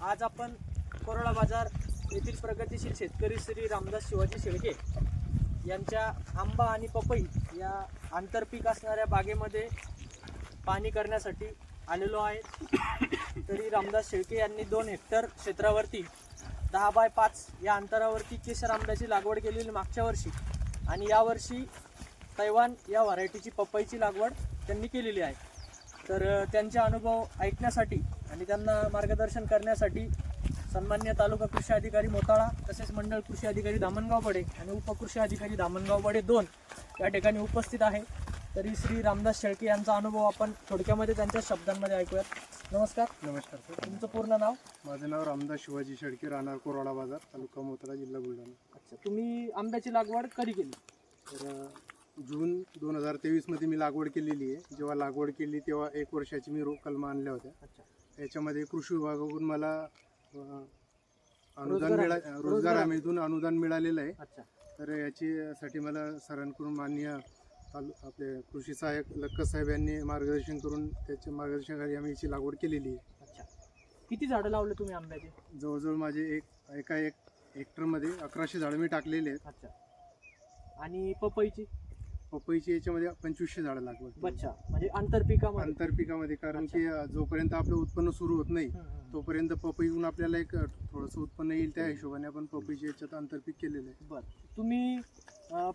आज आपण कोरोडा बाजार येथील प्रगतीशील शेतकरी श्री रामदास शिवाजी शेळके यांच्या आंबा आणि पपई या आंतरपीक असणाऱ्या बागेमध्ये पाणी करण्यासाठी आलेलो आहे. तरी रामदास शेळके यांनी दोन हेक्टर क्षेत्रावरती दहा बाय पाच या अंतरावरती केशर आंब्याची लागवड केलेली मागच्या वर्षी. आणि यावर्षी तैवान या व्हरायटीची पपईची लागवड त्यांनी केलेली आहे. तर त्यांचे अनुभव ऐकण्यासाठी आणि त्यांना मार्गदर्शन करण्यासाठी सन्मान्य तालुका कृषी अधिकारी मोताळा तसेच मंडळ कृषी अधिकारी धामणगाव बडे आणि उपकृषी अधिकारी धामणगाव बडे दोन या ठिकाणी उपस्थित आहे. तरी श्री रामदास शेळके यांचा अनुभव आपण थोडक्यामध्ये त्यांच्या शब्दांमध्ये ऐकूयात. नमस्कार. नमस्कार सर. तुमचं पूर्ण नाव? माझं नाव रामदास शिवाजी शेळके राहणार कोराडा बाजार तालुका मोताळा जिल्हा बुलढाणा. अच्छा तुम्ही आंब्याची लागवड कधी केली? तर जून दोन हजार तेवीसमध्ये मी लागवड केलेली आहे. जेव्हा लागवड केली तेव्हा एक वर्षाची मी रो कलमा आणल्या होत्या. याच्यामध्ये कृषी विभागाकडून मला अ, अनुदान रोजगार मिळा रोजगार रोजगार हमीतून अनुदान मिळालेलं आहे. अच्छा. तर याच्यासाठी मला सरांकडून माननीय तालु आपले कृषी सहाय्यक लक्कस साहेब यांनी मार्गदर्शन करून त्याच्या मार्गदर्शनाखाली आम्ही याची लागवड केलेली आहे. अच्छा. किती झाडं लावले तुम्ही आंब्याची? जवळजवळ माझे एक एका एक हेक्टरमध्ये अकराशे झाडं मी टाकलेले आहेत. अच्छा. आणि पपईची? पपईची याच्यामध्ये पंचवीसशे झाडं लागवड. बच्चा म्हणजे आंतरपिकामध्ये आंतरपिकामध्ये कारण अच्छा. की जोपर्यंत आपलं उत्पन्न सुरू होत नाही. तोपर्यंत पपईहून आपल्याला एक थोडंसं उत्पन्न येईल त्या हिशोबाने आपण पपईच्या याच्यात आंतरपीक केलेलं आहे बर तुम्ही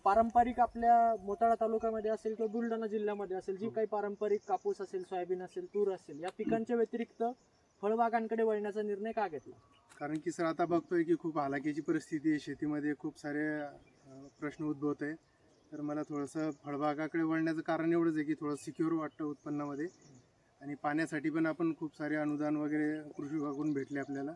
पारंपरिक आपल्या मोताळा तालुक्यामध्ये असेल किंवा बुलढाणा जिल्ह्यामध्ये असेल जी हो. काही पारंपरिक कापूस असेल सोयाबीन असेल तूर असेल या पिकांच्या व्यतिरिक्त फळबागांकडे वळण्याचा निर्णय का घेतला कारण की सर आता बघतोय की खूप हालाकीची परिस्थिती आहे शेतीमध्ये खूप सारे प्रश्न उद्भवत आहे तर मला थोडंसं फळबागाकडे वळण्याचं कारण एवढंच आहे की थोडं सिक्युअर वाटतं उत्पन्नामध्ये आणि पाण्यासाठी पण आपण खूप सारे अनुदान वगैरे कृषी विभागाकडून भेटले आपल्याला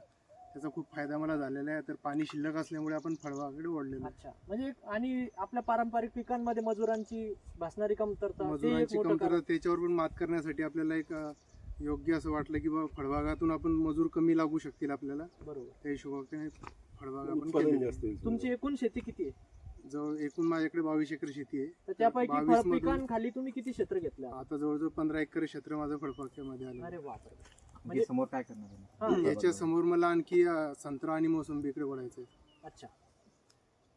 त्याचा खूप फायदा मला झालेला आहे तर पाणी शिल्लक असल्यामुळे आपण फळबागाकडे वळलेलो आहे. अच्छा म्हणजे आणि आपल्या पारंपरिक पिकांमध्ये मजुरांची भासणारी कमतरता ते एक मजुरांची मोठं कमतरता. त्याच्यावर पण मात करण्यासाठी आपल्याला एक अ, योग्य असं वाटलं की बाबा फळबागातून आपण मजूर कमी लागू शकतील आपल्याला बरोबर त्या हिशोबाने फळबाग आपण उत्पादन केलेली जास्त आहे. आहे. तुमची एकूण शेती किती आहे जवळ एकूण माझ्याकडे बावीस एकर शेती आहे. तर त्यापैकी 22 मधून- फळपिकांखाली तुम्ही किती क्षेत्र घेतलं? आता जवळजवळ पंधरा एकर क्षेत्र माझं फळबागेमध्ये आलं. अरे बापरे. म्हणजे म्हणजे समोर काय करणार आहे? हा. याच्या समोर मला आणखी अ, संत्रा आणि मोसंबी इकडे वळायचं आहे. अच्छा.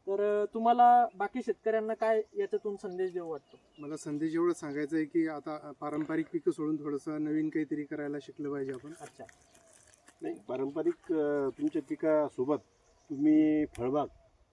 तर अं, तुम्हाला बाकी शेतकऱ्यांना काय याच्यातून संदेश देऊ वाटतो? मला संदेश एवढं सांगायचं आहे की आता अ, पारंपरिक पिकं सोडून थोडंसं नवीन काहीतरी करायला शिकलं पाहिजे आपण. अच्छा. नाही पारंपरिक अं, तुमच्या पिकासोबत तुम्ही फळबाग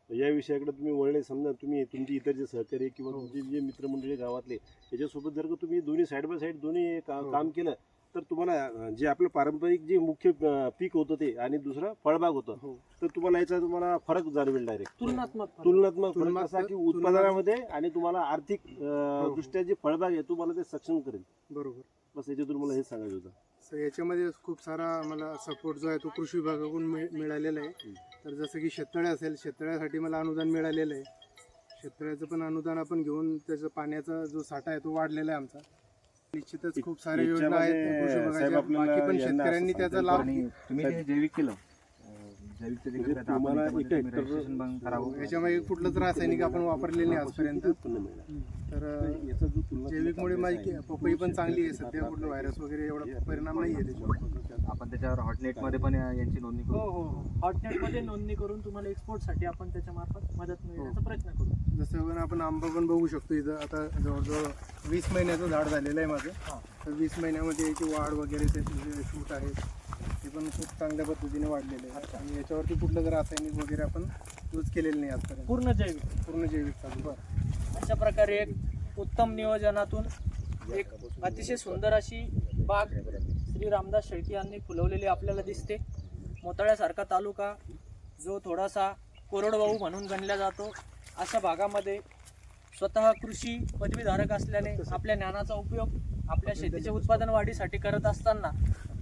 या विषयाकडे तुम्ही वळले समजा तुम्ही तुमचे इतर जे सहकारी किंवा हो. तुमचे जे मित्रमंडळी गावातले याच्यासोबत जर का तुम्ही दोन्ही साईड बाय साईड दोन्ही का- हो. काम केलं तर तुम्हाला जे आपलं पारंपरिक जे मुख्य अं, पीक होतं ते आणि दुसरं फळबाग होतं हो तर तुम्हाला याचा तुम्हाला फरक जाणवेल डायरेक्ट तुलनात्मक फरक. तुलनात्मक फरक तुलनात्मक- असा की उत्पादनामध्ये आणि तुम्हाला आर्थिक अं. दृष्ट्या जे फळबाग आहे तुम्हाला ते सक्षम करेल बरोबर बस याच्यातून मला हे सांगायचं होतं तर याच्यामध्ये खूप सारा मला सपोर्ट जो आहे तो कृषी विभागाकडून मिळ- मिळालेला आहे. तर जसं की शेततळे असेल शेततळ्यासाठी मला अनुदान मिळालेलं आहे. शेततळ्याचं पण अनुदान आपण घेऊन त्याचा पाण्याचा जो साठा आहे तो वाढलेला आहे आमचा. निश्चितच खूप साऱ्या योजना आहेत. कृषी विभागाच्या बाकी पण यांना शेतकऱ्यांनी त्याचा लाभ तुम्ही जैविक केलं अं, जैविक शेती म्हणजे करताय, आपण तुम्हाला त्याच्यामध्ये एका तुम्ही हेक्टर- registration पण करावं. याच्यामध्ये कुठलंच रासायनिक आपण वापरलेलं नाही आजपर्यंत. तर याचा जो जैविकमुळे माझी पपई पण चांगली आहे सध्या कुठलं व्हायरस वगैरे एवढा हे परिणाम नाही आहे त्याच्यावर. आपण त्याच्यावर हॉटनेटमध्ये पण यांची नोंदणी हो करू हो. हॉटनेटमध्ये नोंदणी करून तुम्हाला एक्सपोर्टसाठी आपण त्याच्या मार्फत मदत मिळण्याचा प्रयत्न करू. जसं पण आपण आंबा पण बघू शकतो इथं आता जवळजवळ वीस महिन्याचं झाड झालेलं आहे माझं. हा. तर वीस महिन्यामध्ये याची वाढ वगैरे त्याचे शूट आहेत पण खूप चांगल्या पद्धतीने वाढलेले आहेत. आणि याच्यावरती कुठलं रासायनिक वगैरे आपण यूज केलेलं नाही आजपर्यंत. पूर्ण जैविक. पूर्ण जैविक चालू. अशा प्रकारे एक उत्तम नियोजनातून एक अतिशय सुंदर अशी बाग श्री रामदास शेळके यांनी फुलवलेली आपल्याला दिसते. मोताळ्यासारखा तालुका जो थोडासा कोरडवाहू म्हणून गणला जातो अशा भागामध्ये स्वतः कृषी पदवीधारक असल्याने आपल्या ज्ञानाचा उपयोग आपल्या शेतीच्या उत्पादन वाढीसाठी करत असताना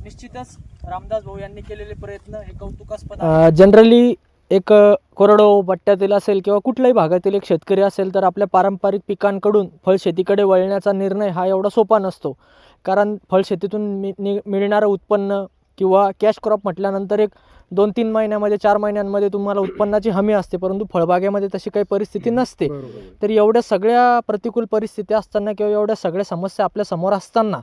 निश्चितच रामदास भाऊ यांनी केलेले प्रयत्न हे कौतुकास्पद जनरली एक कोरडो पट्ट्यातील असेल किंवा कुठल्याही भागातील एक शेतकरी असेल तर आपल्या पारंपरिक पिकांकडून फळशेतीकडे वळण्याचा निर्णय हा एवढा सोपा नसतो. कारण फळशेतीतून मि नि मिळणारं उत्पन्न किंवा कॅश क्रॉप म्हटल्यानंतर एक दोन तीन महिन्यामध्ये चार महिन्यांमध्ये तुम्हाला उत्पन्नाची हमी असते परंतु फळबागेमध्ये तशी काही परिस्थिती नसते. बरोबर. तर एवढ्या सगळ्या प्रतिकूल परिस्थिती असताना किंवा एवढ्या सगळ्या समस्या आपल्यासमोर असताना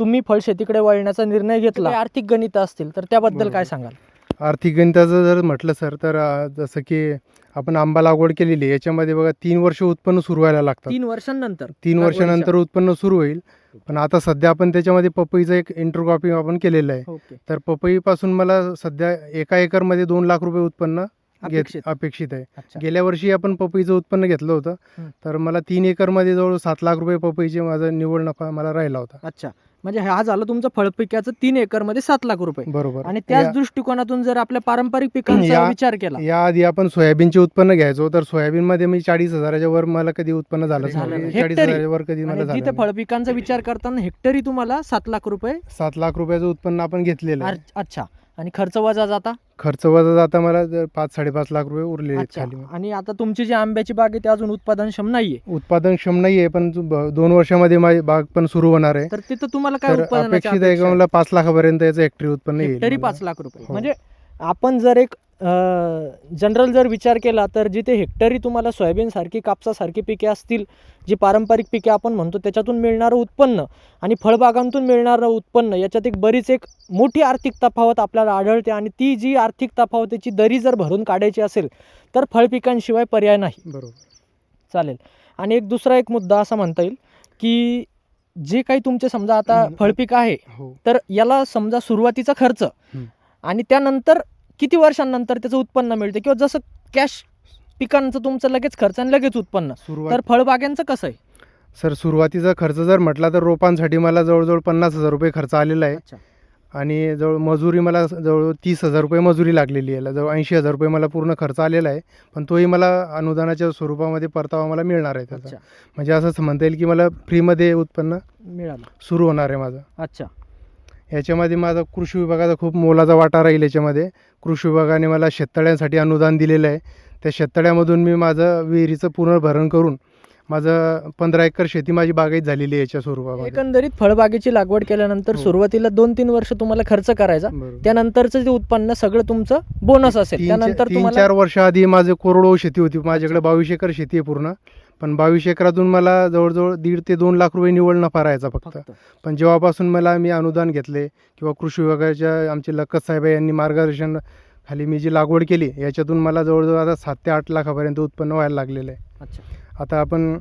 तुम्ही फळशेतीकडे वळण्याचा निर्णय घेतला. आर्थिक गणित असतील तर त्याबद्दल काय. सांगाल? आर्थिक गणिताचं जर म्हटलं सर तर जसं की आपण आंबा लागवड केलेली आहे याच्यामध्ये बघा तीन वर्ष उत्पन्न सुरू व्हायला लागतात. तीन वर्षांनंतर? तीन. वर्षानंतर उत्पन्न सुरू होईल. पण आता सध्या आपण त्याच्यामध्ये पपईचं एक इंटरक्रॉपिंग आपण केलेलं आहे. ओके. तर पपईपासून मला सध्या एका एकरमध्ये दोन लाख रुपये उत्पन्न अपेक्षित. आहे. गेल्या वर्षी आपण पपईचं उत्पन्न घेतलं होतं. तर मला तीन एकरमध्ये जवळ सात लाख रुपये पपईचे माझा निव्वळ नफा मला राहिला होता. अच्छा. म्हणजे हा झालं तुमचं फळपिकाचं तीन एकरमध्ये सात लाख रुपये बरोबर आणि त्याच या- दृष्टिकोनातून जर आपल्या पारंपरिक पिकांचा या- विचार केला याआधी आपण सोयाबीनचे उत्पन्न घ्यायचो तर सोयाबीनमध्ये मी चाळीस हजाराच्या वर मला कधी उत्पन्न झालं. चाळीस. हजाराच्या वर कधी मला नाही. फळपिकांचा विचार करताना हेक्टरी तुम्हाला सात लाख रुपये सात लाख रुपयाचं उत्पन्न आपण घेतलेलं अच्छा आणि खर्च वजा जाता खर्च वजा जाता मला जर पाच साडेपाच लाख रुपये अच्छा खाली आणि आता तुमची जी आंब्याची बाग आहे ती अजून उत्पादनक्षम नाहीये उत्पादन क्षम नाही आहे पण जो ब- दोन वर्षामध्ये माझी बाग पण सुरू होणार आहे तर तिथं तुम्हाला काय तर उत्पादनाची अपेक्षित आहे अपेक्षा का आहे? मला पाच लाखापर्यंत याचं हेक्टरी उत्पन्न येईल हेक्टरी मला. पाच लाख रुपये हो. म्हणजे आपण जर एक जनरल जर विचार केला तर जिथे हेक्टरी तुम्हाला सोयाबीन सारखी कापसासारखी पिके असतील जी पारंपरिक पिके आपण म्हणतो त्याच्यातून मिळणारं उत्पन्न आणि फळबागांतून मिळणारं उत्पन्न याच्यात एक बरीच एक मोठी आर्थिक तफावत आपल्याला आढळते आणि ती जी आर्थिक तफावतीची दरी जर भरून काढायची असेल तर फळपिकांशिवाय पर्याय नाही बरोबर चालेल आणि एक दुसरा एक मुद्दा असा म्हणता येईल की जे काही तुमचे समजा आता. फळपीक आहे हो तर याला समजा सुरुवातीचा खर्च. आणि त्यानंतर किती वर्षांनंतर त्याचं उत्पन्न मिळते? किंवा जसं कॅश पिकांचं तुमचं लगेच खर्च आणि लगेच उत्पन्न. तर फळबाग्यांचं कसं आहे? सर सुरुवातीचा खर्च जर म्हटला तर रोपांसाठी मला जवळजवळ पन्नास हजार रुपये खर्च आलेला आहे. आणि जवळ मजुरी मला जवळ तीस हजार रुपये मजुरी लागलेली आहे. जवळ ऐंशी हजार रुपये मला पूर्ण खर्च आलेला आहे. पण तोही मला अनुदानाच्या स्वरूपामध्ये परतावा मला मिळणार आहे त्याचा. म्हणजे असं म्हणता येईल की मला फ्रीमध्ये उत्पन्न मिळालं. सुरू होणार आहे माझं. अच्छा. याच्यामध्ये माझा कृषी विभागाचा खूप मोलाचा वाटा राहील याच्यामध्ये कृषी विभागाने मला शेततळ्यांसाठी अनुदान दिलेलं आहे. त्या शेततळ्यामधून मी माझं विहिरीचं पुनर्भरण करून माझं पंधरा एकर शेती माझी बागायत झालेली आहे याच्या स्वरूपामध्ये. एकंदरीत फळबागेची लागवड केल्यानंतर हो. सुरुवातीला दोन तीन वर्ष तुम्हाला खर्च करायचा. त्यानंतरचं जे उत्पन्न सगळं तुमचं बोनस असेल. त्यानंतर तीन चार वर्ष आधी माझं कोरडो शेती होती. माझ्याकडे बावीस एकर शेती आहे पूर्ण. पण बावीस एकरातून मला जवळजवळ दीड ते दोन लाख रुपये निवड नफा राहायचा फक्त. पण जेव्हापासून मला मी अनुदान घेतले किंवा कृषी विभागाच्या आमचे लक्कत साहेब यांनी मार्गदर्शन खाली मी जी लागवड केली याच्यातून मला जवळजवळ आता सात ते आठ लाखापर्यंत उत्पन्न व्हायला लागलेलं आहे. अच्छा. आता आपण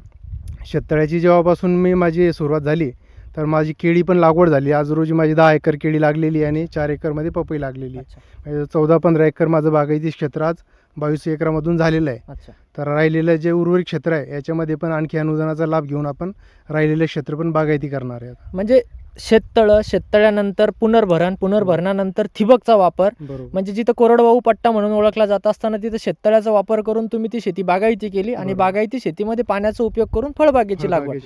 शेततळ्याची जेव्हापासून मी माझी सुरुवात झाली तर माझी केळी पण लागवड झाली. आज रोजी माझी दहा एकर केळी लागलेली आणि चार एकरमध्ये पपई लागलेली. म्हणजे चौदा पंधरा एकर माझं बागायती क्षेत्र आज बावीस एकरामधून झालेलं आहे अच्छा तर राहिलेलं जे उर्वरित क्षेत्र आहे याच्यामध्ये पण आणखी अनुदानाचा लाभ घेऊन आपण राहिलेलं क्षेत्र पण बागायती करणार आहे. म्हणजे शेततळं शेततळ्यानंतर पुनर्भरण पुनर्भरणानंतर ठिबकचा वापर म्हणजे जिथं कोरडवाहू पट्टा म्हणून ओळखला जात असताना तिथं शेततळ्याचा वापर करून तुम्ही ती शेती बागायती केली आणि. बागायती शेतीमध्ये पाण्याचा उपयोग करून फळबागेची लागवड.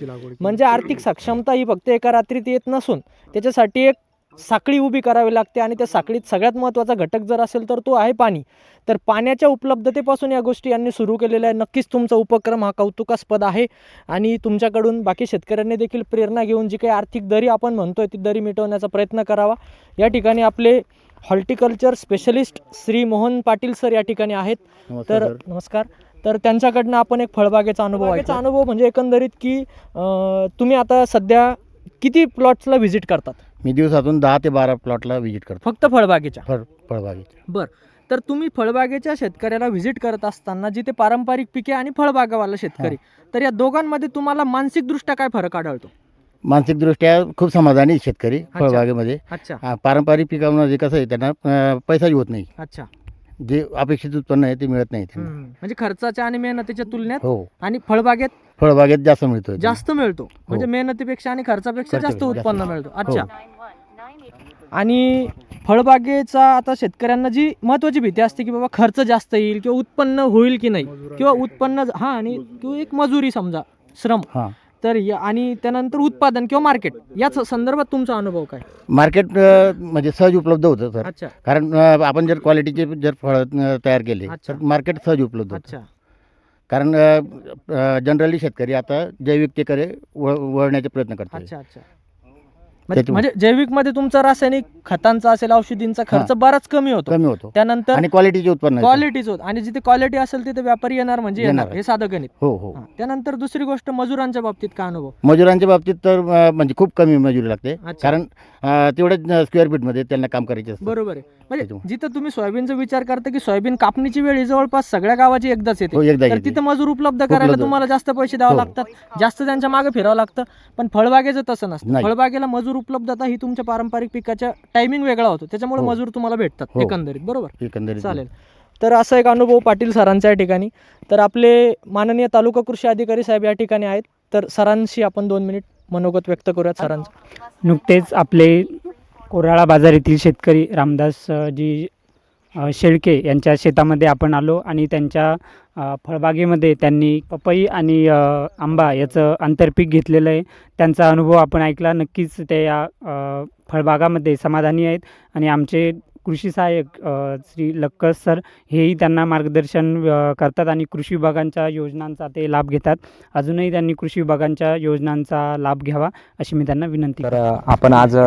म्हणजे आर्थिक सक्षमता ही फक्त एका रात्रीत येत नसून त्याच्यासाठी एक साखळी उभी करावी लागते आणि त्या साखळीत सगळ्यात महत्त्वाचा घटक जर असेल तर तो आहे पाणी. तर पाण्याच्या उपलब्धतेपासून या गोष्टी यांनी सुरू केलेल्या आहे नक्कीच तुमचा उपक्रम हा कौतुकास्पद आहे आणि तुमच्याकडून बाकी शेतकऱ्यांनी देखील प्रेरणा घेऊन जी काही आर्थिक दरी आपण म्हणतोय ती दरी मिटवण्याचा प्रयत्न करावा. या ठिकाणी आपले horticulture specialist Shri Mohan Patil sir या ठिकाणी आहेत. तर नमस्कार. तर त्यांच्याकडनं आपण एक फळबागेचा अनुभव आहे अनुभव म्हणजे एकंदरीत की तुम्ही आता सध्या किती प्लॉट्सला व्हिजिट करतात? मी दिवसातून दहा ते बारा प्लॉटला व्हिजिट करतो. फक्त फळबागेच्या? फळ फळबागेच्या. तर तुम्ही फळबागेच्या शेतकऱ्याला व्हिजिट करत असताना जिथे पारंपरिक पिके आणि फळबागावाला शेतकरी तर या दोघांमध्ये तुम्हाला मानसिकदृष्ट्या काय फरक आढळतो? मानसिकदृष्ट्या खूप समाधानी शेतकरी फळबागेमध्ये. अच्छा. हा, पारंपरिक पिकामध्ये कसं आहे त्यांना अं, पैसाही होत नाही. अच्छा. जे अपेक्षित उत्पन्न आहे ते मिळत नाही त्यांना. म्हणजे खर्चाच्या आणि मेहनतीच्या तुलनेत हो. आणि फळबागेत फळबागेत जास्त मिळतो जास्त मिळतो. म्हणजे मेहनतीपेक्षा आणि खर्चापेक्षा जास्त खर्चापेक्षा उत्पन्न जास्त. मिळतो. अच्छा. आणि फळबागेचा आता शेतकऱ्यांना जी महत्वाची भीती असते की बाबा खर्च जास्त येईल किंवा उत्पन्न होईल की नाही किंवा उत्पन्न हा आणि किंवा एक मजुरी समजा श्रम. हां. तर या- आणि त्यानंतर उत्पादन किंवा मार्केट याच संदर्भात तुमचा अनुभव काय? मार्केट अं, म्हणजे सहज उपलब्ध होतं सर अच्छा. कारण अं, आपण जर क्वालिटीचे जर फळं तयार केले अच्छा. तर मार्केट सहज उपलब्ध होतं. अच्छा. कारण जनरली शेतकरी आता जैविकतेकडे वळ वळण्याचे प्रयत्न करतात अच्छा अच्छा. म्हणजे त्याच्यामुळे- म्हणजे जैविकमध्ये तुमचा रासायनिक खतांचा असेल औषधींचा खर्च बराच कमी होतो कमी होतो त्यानंतर आणि क्वालिटीचे उत्पन्न येतं. क्वालिटीच होत आणि जिथे क्वालिटी असेल तिथे व्यापारी येणार म्हणजे येणार येणार. हे साधं गणित हो हो हा. त्यानंतर दुसरी गोष्ट मजुरांच्या बाबतीत काय अनुभव मजुरांच्या बाबतीत तर अं, म्हणजे खूप कमी मजुरी लागते अच्छा. कारण अं, तेवढ्याच स्क्वेअर फीटमध्ये त्यांना काम करायचे असतं बरोबर आहे म्हणजे त्याच्यामुळे. जिथं तुम्ही सोयाबीनचा विचार करता की सोयाबीन कापणीची वेळ ही जवळपास सगळ्या गावाची एकदाच येते हो एकदा तर येते. तिथं मजूर उपलब्ध करायला उपलब्ध. तुम्हाला जास्त पैसे द्यावे हो. लागतात जास्त त्यांच्या मागे फिरावं लागतं पण फळबागेचं तसं नसतं नाही. फळबागेला मजूर उपलब्धता ही तुमच्या पारंपरिक पिकाच्या टायमिंग वेगळा होतो. त्याच्यामुळे हो. मजूर तुम्हाला भेटतात. हो. एकंदरीत. बरोबर? एकंदरीत. चालेल. तर असा एक अनुभव पाटील सरांचा या ठिकाणी. तर आपले माननीय तालुका कृषी अधिकारी साहेब या ठिकाणी आहेत. तर सरांशी आपण दोन मिनिट मनोगत व्यक्त करूयात सरांचं. नुकतेच आपले कोराळा बाजार येथील शेतकरी रामदास जी शेळके यांच्या शेतामध्ये आपण आलो आणि त्यांच्या फळबागेमध्ये त्यांनी पपई आणि आंबा याचं आंतरपीक घेतलेलं आहे. त्यांचा अनुभव आपण ऐकला. नक्कीच ते या फळबागामध्ये समाधानी आहेत आणि आमचे कृषी सहाय्यक श्री लक्कस सर हेही त्यांना मार्गदर्शन करतात आणि कृषी विभागांच्या योजनांचा ते लाभ घेतात. अजूनही त्यांनी कृषी विभागांच्या योजनांचा लाभ घ्यावा अशी मी त्यांना विनंती तर आपण आज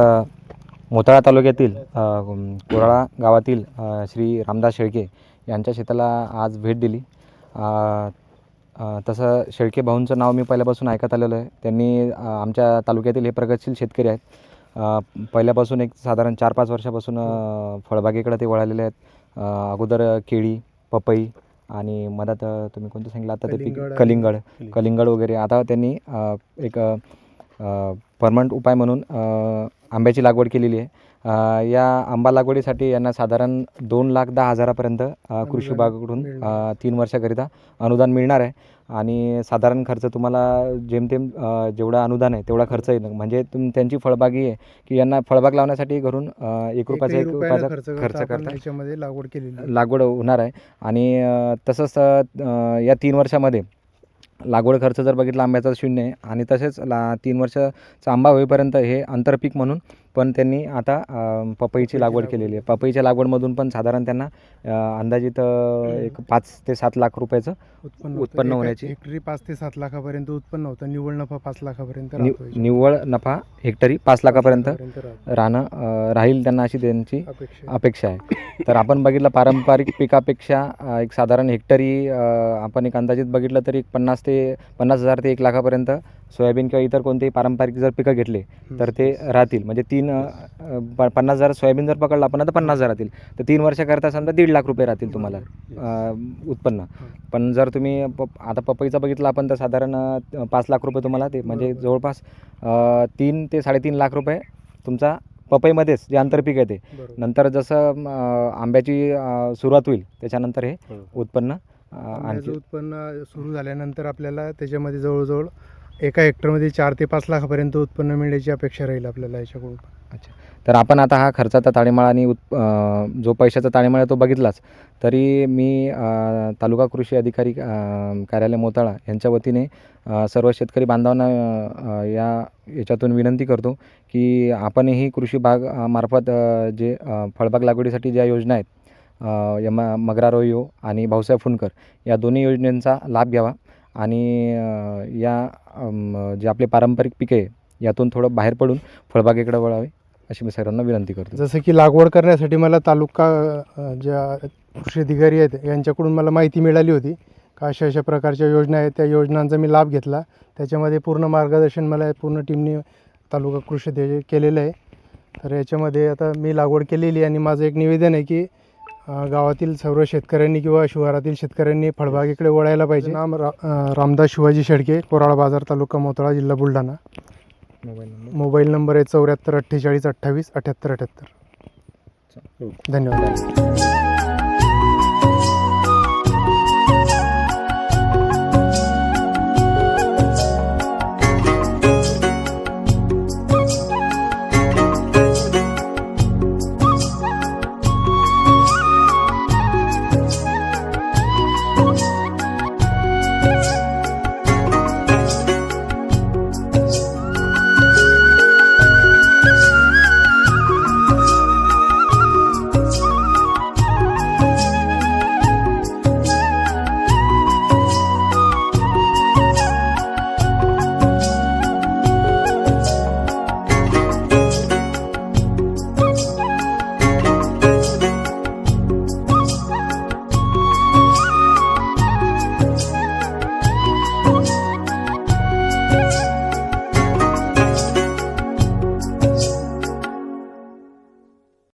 मोताळा तालुक्यातील कोराळा गावातील श्री रामदास शेळके यांच्या शेताला आज भेट दिली. तसं शेळके भाऊंचं नाव मी पहिल्यापासून ऐकत आलेलं आहे. त्यांनी आमच्या तालुक्यातील हे प्रगतशील शेतकरी आहेत. पहिल्यापासून एक साधारण चार पाच वर्षापासून फळबागेकडे ते वळालेले आहेत. अगोदर केळी पपई आणि मधात तुम्ही कोणतं सांगितलं? आता ते पीक कलिंगड. कलिंगड वगैरे. आता त्यांनी एक परमनंट उपाय म्हणून आंब्याची लागवड केलेली आहे. या आंबा लागवडीसाठी यांना साधारण दोन लाख दहा हजारापर्यंत कृषी विभागाकडून तीन वर्षाकरिता अनुदान मिळणार आहे. आणि साधारण खर्च तुम्हाला जेमतेम जेवढा अनुदान आहे तेवढा खर्च येईल. म्हणजे तुम त्यांची फळबागी आहे की यांना फळबाग लावण्यासाठी घरून एक रुपयाचा एक रुपयाचा खर्च करता लागवड केलेली. लागवड होणार आहे. आणि तसंच या तीन वर्षामध्ये लागवड खर्च जर बघितला आंब्याचा शून्य आहे आणि तसेच ला तीन वर्षाचा आंबा होईपर्यंत हे आंतरपीक म्हणून पण त्यांनी आता पपईची लागवड. केलेली आहे पपईच्या लागवडमधून पण साधारण त्यांना अंदाजित एक पाच ते सात लाख रुपयाचं उत्पन्न. उत्पन्न होण्याची- हेक्टरी पाच ते सात लाखापर्यंत उत्पन्न होतं निव्वळ नफा पाच लाखापर्यंत. निव्वळ नफा हेक्टरी पाच लाखापर्यंत. राहणं राहील त्यांना अशी त्यांची अपेक्षा आहे तर आपण बघितलं पारंपरिक पिकापेक्षा एक साधारण हेक्टरी आपण एक अंदाजित बघितलं तरी एक पन्नास ते पन्नास हजार ते एक लाखापर्यंत सोयाबीन किंवा इतर कोणतेही पारंपरिक जर पिकं घेतले तर ते राहतील. म्हणजे तीन प- पन्नास हजार सोयाबीन जर पकडलं आपण आता पन्नास हजार राहतील. तर तीन वर्षाकरता समजा दीड लाख रुपये राहतील तुम्हाला उत्पन्न. पण जर तुम्ही आता पपईचा बघितलं आपण तर साधारण पाच लाख रुपये तुम्हाला ते म्हणजे. जवळपास तीन ते साडेतीन लाख रुपये तुमचा पपईमध्येच जे आंतरपीक आहे ते. नंतर जसं आंब्याची सुरुवात होईल त्याच्यानंतर हे. उत्पन्न आणखी उत्पन्न सुरू झाल्यानंतर आपल्याला त्याच्यामध्ये जवळजवळ एका हेक्टरमध्ये चार ते पाच लाखापर्यंत उत्पन्न मिळण्याची अपेक्षा राहील आपल्याला याच्याकडून. तर आपण आता हा खर्चाचा ताळेमाळ आणि उत् जो पैशाचा ताळेमाळ आहे तो बघितलाच. तरी मी तालुका कृषी अधिकारी कार्यालय मोताळा यांच्या वतीने सर्व शेतकरी बांधवांना या याच्यातून विनंती करतो की आपणही कृषी बाग मार्फत जे फळबाग लागवडीसाठी ज्या योजना आहेत यमा यम मगरा रोयो आणि भाऊसाहेब फुंडकर या दोन्ही योजनांचा लाभ घ्यावा. आणि या जे आपले पारंपरिक पिके आहे यातून थोडं बाहेर पडून फळबागेकडे वळावे अशी मी सर्वांना विनंती करतो. जसं की लागवड करण्यासाठी मला तालुका ज्या कृषी अधिकारी आहेत यांच्याकडून मला माहिती मिळाली होती का अशा अशा प्रकारच्या योजना आहेत त्या योजनांचा मी लाभ घेतला. त्याच्यामध्ये पूर्ण मार्गदर्शन मला पूर्ण टीमने तालुका कृषी केलेलं आहे. तर याच्यामध्ये आता मी लागवड केलेली आहे आणि माझं एक निवेदन आहे की गावातील सर्व शेतकऱ्यांनी किंवा शिवारातील शेतकऱ्यांनी फळबागेकडे वळायला पाहिजे. नाम रा रामदास शिवाजी शेडके कोराळा बाजार तालुका मोताळा जिल्हा Buldhana. Mobile number? Mobile number आहे चौऱ्याहत्तर अठ्ठेचाळीस अठ्ठावीस अठ्याहत्तर अठ्याहत्तर धन्यवाद.